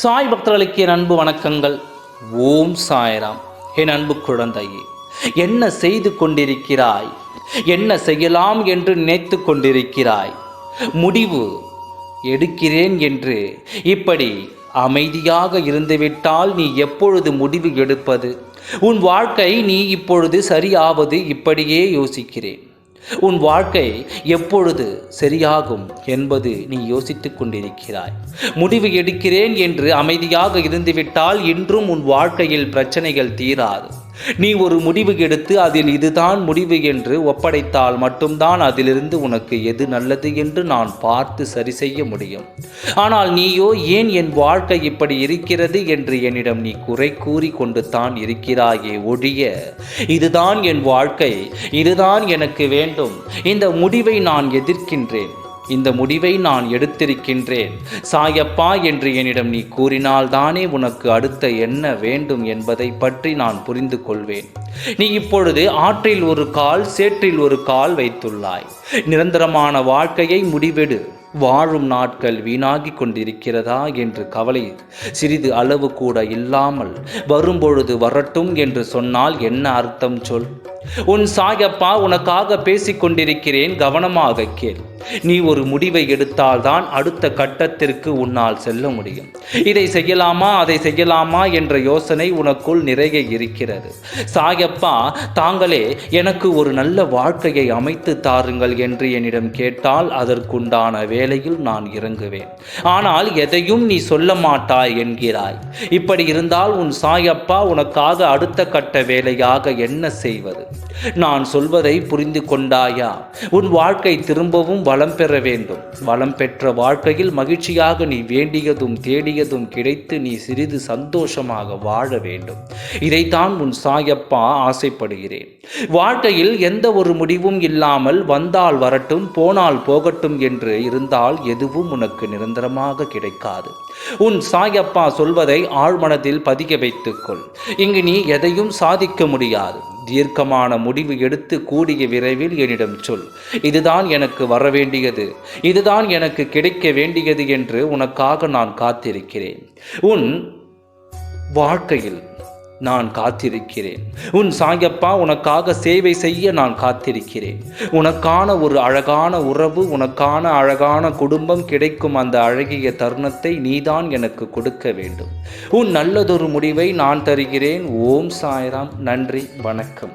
சாய் பக்தர்களுக்கு என் அன்பு வணக்கங்கள். ஓம் சாய்ராம். என் அன்பு குழந்தையே என்ன செய்து கொண்டிருக்கிறாய்? என்ன செய்யலாம் என்று நினைத்து கொண்டிருக்கிறாய்? முடிவு எடுக்கிறேன் என்று இப்படி அமைதியாக இருந்துவிட்டால் நீ எப்பொழுது முடிவு எடுப்பது? உன் வாழ்க்கை நீ இப்பொழுது சரியாவது இப்படியே யோசிக்கிறேன். உன் வாழ்க்கை எப்பொழுது சரியாகும் என்பது நீ யோசித்துக் கொண்டிருக்கிறாய். முடிவு எடுக்கிறேன் என்று அமைதியாக இருந்துவிட்டால் இன்றும் உன் வாழ்க்கையில் பிரச்சனைகள் தீராது. நீ ஒரு முடிவு எடுத்து அதில் இதுதான் முடிவு என்று ஒப்படைத்தால் மட்டும்தான் அதிலிருந்து உனக்கு எது நல்லது என்று நான் பார்த்து சரி செய்ய முடியும். ஆனால் நீயோ ஏன் என் வாழ்க்கை இப்படி இருக்கிறது என்று என்னிடம் நீ குறை கூறி கொண்டு தான் இருக்கிறாயே ஒழிய இதுதான் என் வாழ்க்கை இதுதான் எனக்கு வேண்டும். இந்த முடிவை நான் எதிர்க்கின்றேன். இந்த முடிவை நான் எடுத்திருக்கின்றேன். சாயப்பா என்று என்னிடம் நீ கூறினால் தானே உனக்கு அடுத்த என்ன வேண்டும் என்பதை பற்றி நான் புரிந்து கொள்வேன். நீ இப்பொழுது ஆற்றில் ஒரு கால் சேற்றில் ஒரு கால் வைத்துள்ளாய். நிரந்தரமான வாழ்க்கையை முடிவெடு. வாழும் நாட்கள் வீணாகி கொண்டிருக்கிறதா என்று கவலை. சிறிது அளவு கூட இல்லாமல் வரும்பொழுது வரட்டும் என்று சொன்னால் என்ன அர்த்தம் சொல்? உன் சாயப்பா உனக்காக பேசிக்கொண்டிருக்கிறேன் கவனமாக கேள். நீ ஒரு முடிவை எடுத்தால்தான் அடுத்த கட்டத்திற்கு உன்னால் செல்ல முடியும். இதை செய்யலாமா அதை செய்யலாமா என்ற யோசனை உனக்குள் நிறைய இருக்கிறது. சாயப்பா தாங்களே எனக்கு ஒரு நல்ல வாழ்க்கையை அமைத்து தாருங்கள் என்று என்னிடம் கேட்டால் அதற்குண்டான வேலையில் நான் இறங்குவேன். ஆனால் எதையும் நீ சொல்ல மாட்டாய் என்கிறாய். இப்படி இருந்தால் உன் சாயப்பா உனக்காக அடுத்த கட்ட வேலையாக என்ன செய்வது? நான் சொல்வதை புரிந்து கொண்டாயா? உன் வாழ்க்கை திரும்பவும் வளம் பெற வேண்டும். வளம் பெற்ற வாழ்க்கையில் மகிழ்ச்சியாக நீ வேண்டியதும் தேடியதும் கிடைத்து நீ சிறிது சந்தோஷமாக வாழ வேண்டும். இதைத்தான் உன் சாயப்பா ஆசைப்படுகிறேன். வாழ்க்கையில் எந்த ஒரு முடிவும் இல்லாமல் வந்தால் வரட்டும் போனால் போகட்டும் என்று இருந்தால் எதுவும் உனக்கு நிரந்தரமாக கிடைக்காது. உன் சாயப்பா சொல்வதை ஆழ்மனதில் பதிக்க வைத்துக்கொள். இங்கு நீ எதையும் சாதிக்க முடியாது. தீர்க்கமான முடிவு எடுத்து கூடிய விரைவில் என்னிடம் சொல். இதுதான் எனக்கு வர வேண்டியது இதுதான் எனக்கு கிடைக்க வேண்டியது என்று உனக்காக நான் காத்திருக்கிறேன். உன் வாழ்க்கையில் நான் காத்திருக்கிறேன். உன் சாயப்பா உனக்காக சேவை செய்ய நான் காத்திருக்கிறேன். உனக்கான ஒரு அழகான உறவு உனக்கான அழகான குடும்பம் கிடைக்கும் அந்த அழகிய தருணத்தை நீதான் எனக்கு கொடுக்க வேண்டும். உன் நல்லதொரு முடிவை நான் தருகிறேன். ஓம் சாய்ராம். நன்றி வணக்கம்.